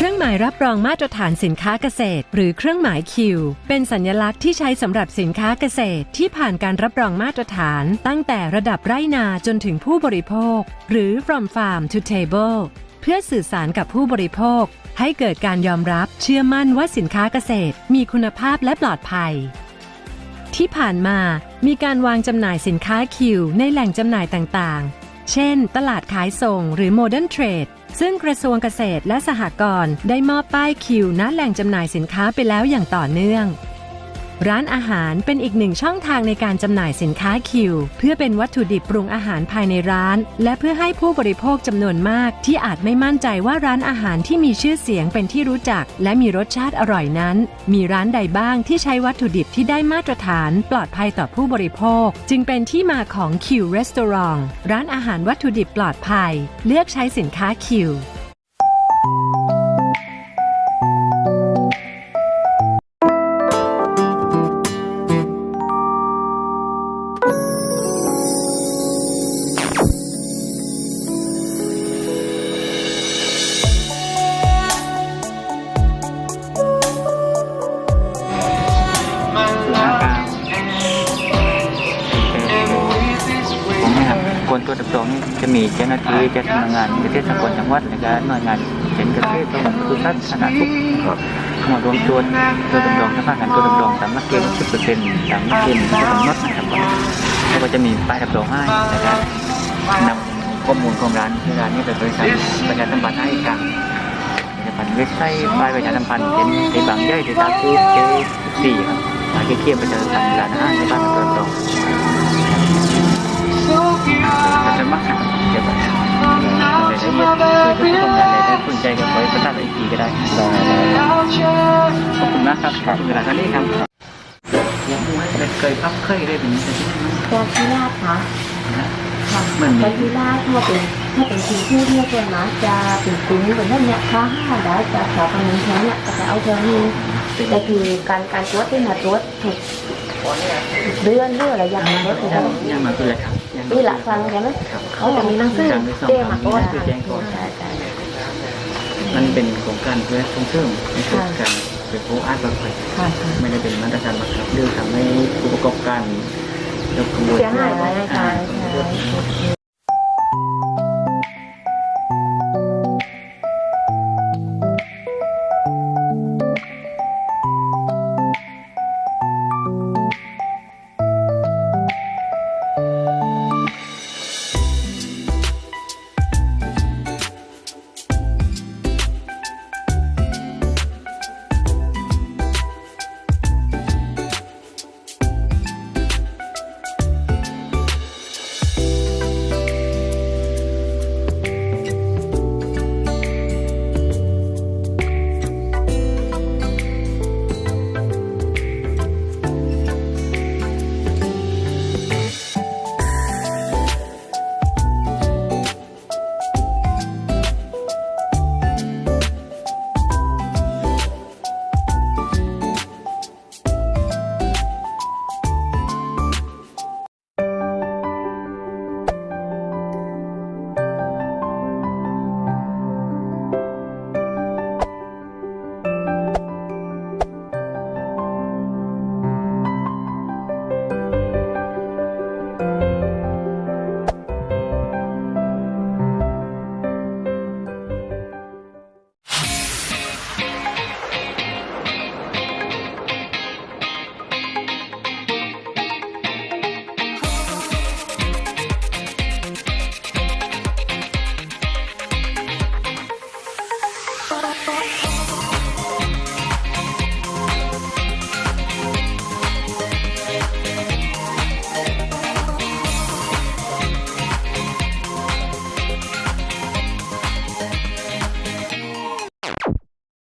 ครับรองมาตรฐานสินค้าเกษตร หรือเครื่องหมายคิวเป็นสัญลักษณ์ที่ใช้สำหรับสินค้าเกษตร ที่ผ่านการรับรองมาตรฐาน ตั้งแต่ระดับไร่นาจนถึงผู้บริโภค หรือ from farm to table เพื่อสื่อสารกับผู้บริโภค ให้เกิดการยอมรับเชื่อมั่นว่าสินค้าเกษตร มีคุณภาพและปลอดภัย ที่ผ่านมามีการวางจำหน่ายสินค้าคิวในแหล่งจำหน่ายต่างๆ เช่น ตลาดขายส่งหรือโมเดิร์นเทรดซึ่งกระทรวงเกษตรและสหกรณ์ได้มอบป้ายคิวณแหล่งจำหน่ายสินค้าไปแล้วอย่างต่อเนื่อง ร้านอาหารเป็นอีกหนึ่งช่องทางในการจำหน่ายสินค้าคิว เพื่อเป็นวัตถุดิบปรุงอาหารภายในร้าน และเพื่อให้ผู้บริโภคจำนวนมาก ที่อาจไม่มั่นใจว่าร้านอาหารที่มีชื่อเสียงเป็นที่รู้จัก และมีรสชาติอร่อยนั้น มีร้านใดบ้างที่ใช้วัตถุดิบที่ได้มาตรฐานปลอดภัยต่อผู้บริโภค จึงเป็นที่มาของคิวรีสอร์ทร้านอาหารวัตถุดิบปลอดภัย เลือกใช้สินค้าคิว ผมนะครับกวนตัวดับตรงนี่จะมีเจ้าหน้าที่จากสำงานเกษตรสกลจังหวัดและก็หน่วยงานเช่นเกษตรต้องคือสัตว์ขนาดทุกเข้ามารวมตัวตัวดับตรงสภาพการตัวดับตรงตามหลักเกณฑ์10เปอร์เซ็นต์ตามหลักเกณฑ์ที่กำหนดนะครับแล้วก็จะมีป้ายดับตรงให้นะครับนำข้อมูลของร้านที่ร้านนี้ไปบริษัทประชาสัมพันธ์ให้กันประชาสัมพันธ์เว็บไซต์ป้ายประชาสัมพันธ์เช่นที่บางย่อยที่ตาคูเจสี่ครับมาเกี่ยวประชาสัมพันธ์ร้านอาหารในบ้าน ทีก็ได้ได้ขอบคุณมากครับขอบคุณเวลาท่านี้ครับยังไม่เคยพับเคยได้เป็นแต่ที่นี่ตัวพิราบคะค่ะมันตัวพิราบถ้าเป็นถ้าเป็นทีพูดเนี่ยส่วนมากจะเป็นกุ้งเป็นนั่นเนี่ยค่ะได้จะขอคำนึงแค่เนี่ยจะเอาเท่านี้แต่คือการการตรวจที่มาตรวจถูกเดือนหรืออะไรอย่างเงี้ยก็คือยังยังมาคืออะไรครับนี่หละฟังใช่ไหมเขาจะมีหนังสือเต้มาก่อนคือแจ้งก่อนใช่ใช่ มันเป็นโครงการเพื่อส่งเสริมในส่วนการเป็นผู้อาร์ตบังคับค่ะค่ะไม่ได้เป็นมาตรการบังคับหรือทำให้ผู้ประกอบการยกขบวนเสียหายอะไรใช่ใช่